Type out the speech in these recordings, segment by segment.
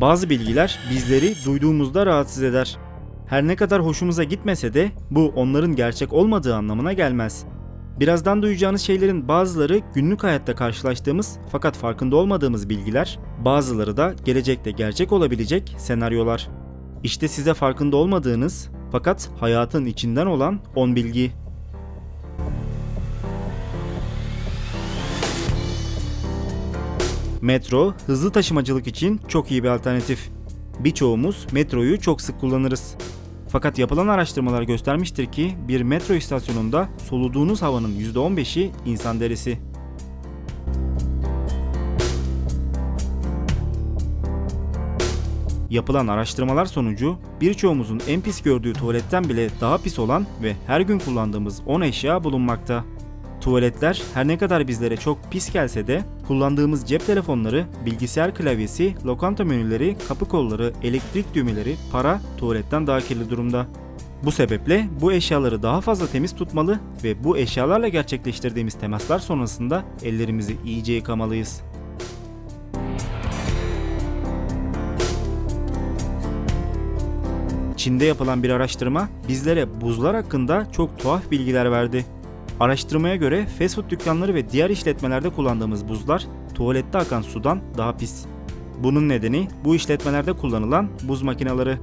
Bazı bilgiler bizleri duyduğumuzda rahatsız eder. Her ne kadar hoşumuza gitmese de bu onların gerçek olmadığı anlamına gelmez. Birazdan duyacağınız şeylerin bazıları günlük hayatta karşılaştığımız fakat farkında olmadığımız bilgiler, bazıları da gelecekte gerçek olabilecek senaryolar. İşte size farkında olmadığınız fakat hayatın içinden olan 10 bilgi. Metro, hızlı taşımacılık için çok iyi bir alternatif. Birçoğumuz metroyu çok sık kullanırız. Fakat yapılan araştırmalar göstermiştir ki bir metro istasyonunda soluduğunuz havanın %15'i insan derisi. Yapılan araştırmalar sonucu birçoğumuzun en pis gördüğü tuvaletten bile daha pis olan ve her gün kullandığımız 10 eşya bulunmakta. Tuvaletler her ne kadar bizlere çok pis gelse de kullandığımız cep telefonları, bilgisayar klavyesi, lokanta menüleri, kapı kolları, elektrik düğmeleri, para tuvaletten daha kirli durumda. Bu sebeple bu eşyaları daha fazla temiz tutmalı ve bu eşyalarla gerçekleştirdiğimiz temaslar sonrasında ellerimizi iyice yıkamalıyız. Çin'de yapılan bir araştırma bizlere buzlar hakkında çok tuhaf bilgiler verdi. Araştırmaya göre fast food dükkanları ve diğer işletmelerde kullandığımız buzlar tuvalette akan sudan daha pis. Bunun nedeni bu işletmelerde kullanılan buz makineleri.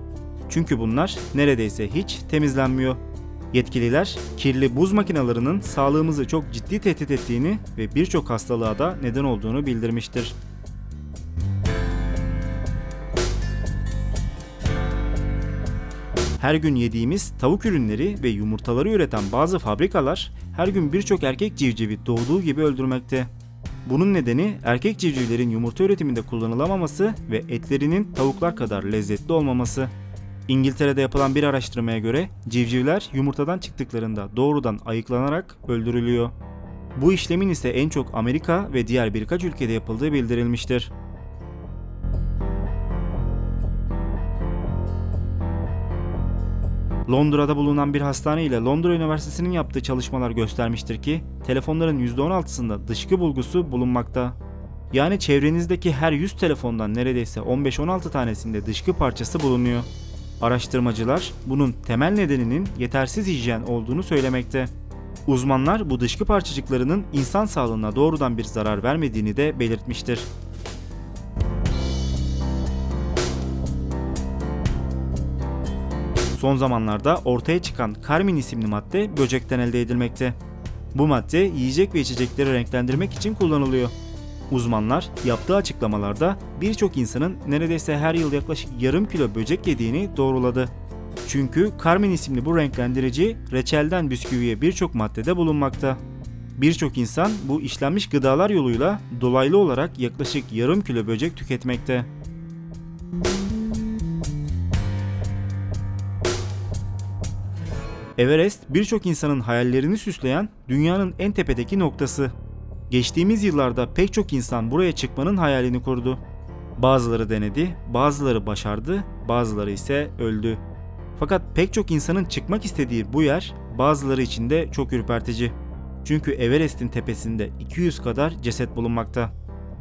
Çünkü bunlar neredeyse hiç temizlenmiyor. Yetkililer kirli buz makinelerinin sağlığımızı çok ciddi tehdit ettiğini ve birçok hastalığa da neden olduğunu bildirmiştir. Her gün yediğimiz tavuk ürünleri ve yumurtaları üreten bazı fabrikalar her gün birçok erkek civcivi doğduğu gibi öldürmekte. Bunun nedeni erkek civcivlerin yumurta üretiminde kullanılamaması ve etlerinin tavuklar kadar lezzetli olmaması. İngiltere'de yapılan bir araştırmaya göre civcivler yumurtadan çıktıklarında doğrudan ayıklanarak öldürülüyor. Bu işlemin ise en çok Amerika ve diğer birkaç ülkede yapıldığı bildirilmiştir. Londra'da bulunan bir hastane ile Londra Üniversitesi'nin yaptığı çalışmalar göstermiştir ki telefonların %16'sında dışkı bulgusu bulunmakta. Yani çevrenizdeki her 100 telefondan neredeyse 15-16 tanesinde dışkı parçası bulunuyor. Araştırmacılar bunun temel nedeninin yetersiz hijyen olduğunu söylemekte. Uzmanlar bu dışkı parçacıklarının insan sağlığına doğrudan bir zarar vermediğini de belirtmiştir. Son zamanlarda ortaya çıkan karmin isimli madde böcekten elde edilmekte. Bu madde yiyecek ve içecekleri renklendirmek için kullanılıyor. Uzmanlar yaptığı açıklamalarda birçok insanın neredeyse her yıl yaklaşık yarım kilo böcek yediğini doğruladı. Çünkü karmin isimli bu renklendirici reçelden bisküviye birçok maddede bulunmakta. Birçok insan bu işlenmiş gıdalar yoluyla dolaylı olarak yaklaşık yarım kilo böcek tüketmekte. Everest birçok insanın hayallerini süsleyen dünyanın en tepedeki noktası. Geçtiğimiz yıllarda pek çok insan buraya çıkmanın hayalini kurdu. Bazıları denedi, bazıları başardı, bazıları ise öldü. Fakat pek çok insanın çıkmak istediği bu yer bazıları için de çok ürpertici. Çünkü Everest'in tepesinde 200 kadar ceset bulunmakta.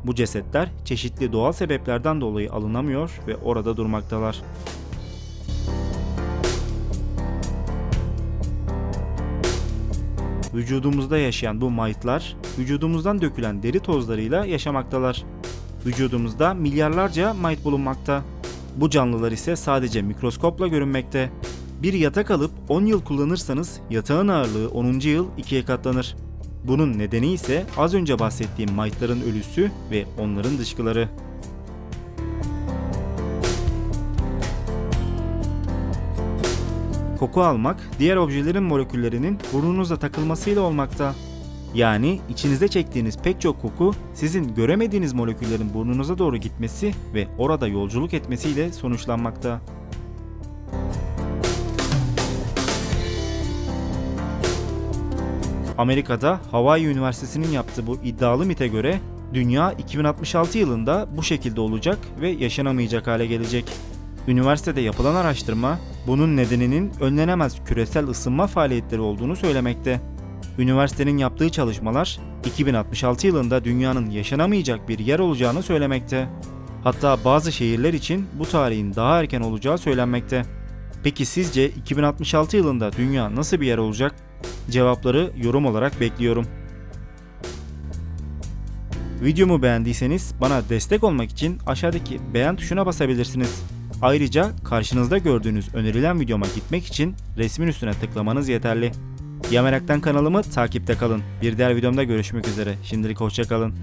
Bu cesetler çeşitli doğal sebeplerden dolayı alınamıyor ve orada durmaktalar. Vücudumuzda yaşayan bu maytlar, vücudumuzdan dökülen deri tozlarıyla yaşamaktalar. Vücudumuzda milyarlarca mayt bulunmakta. Bu canlılar ise sadece mikroskopla görünmekte. Bir yatak alıp 10 yıl kullanırsanız yatağın ağırlığı 10. yıl ikiye katlanır. Bunun nedeni ise az önce bahsettiğim maytların ölüsü ve onların dışkıları. Koku almak, diğer objelerin moleküllerinin burnunuza takılmasıyla olmakta. Yani içinize çektiğiniz pek çok koku sizin göremediğiniz moleküllerin burnunuza doğru gitmesi ve orada yolculuk etmesiyle sonuçlanmakta. Amerika'da Hawaii Üniversitesi'nin yaptığı bu iddialı mite göre dünya 2066 yılında bu şekilde olacak ve yaşanamayacak hale gelecek. Üniversitede yapılan araştırma bunun nedeninin önlenemez küresel ısınma faaliyetleri olduğunu söylemekte. Üniversitenin yaptığı çalışmalar 2066 yılında dünyanın yaşanamayacak bir yer olacağını söylemekte. Hatta bazı şehirler için bu tarihin daha erken olacağı söylenmekte. Peki sizce 2066 yılında dünya nasıl bir yer olacak? Cevapları yorum olarak bekliyorum. Videomu beğendiyseniz bana destek olmak için aşağıdaki beğen tuşuna basabilirsiniz. Ayrıca karşınızda gördüğünüz önerilen videoma gitmek için resmin üstüne tıklamanız yeterli. Ya Merak'tan kanalımı takipte kalın. Bir diğer videomda görüşmek üzere. Şimdilik hoşçakalın.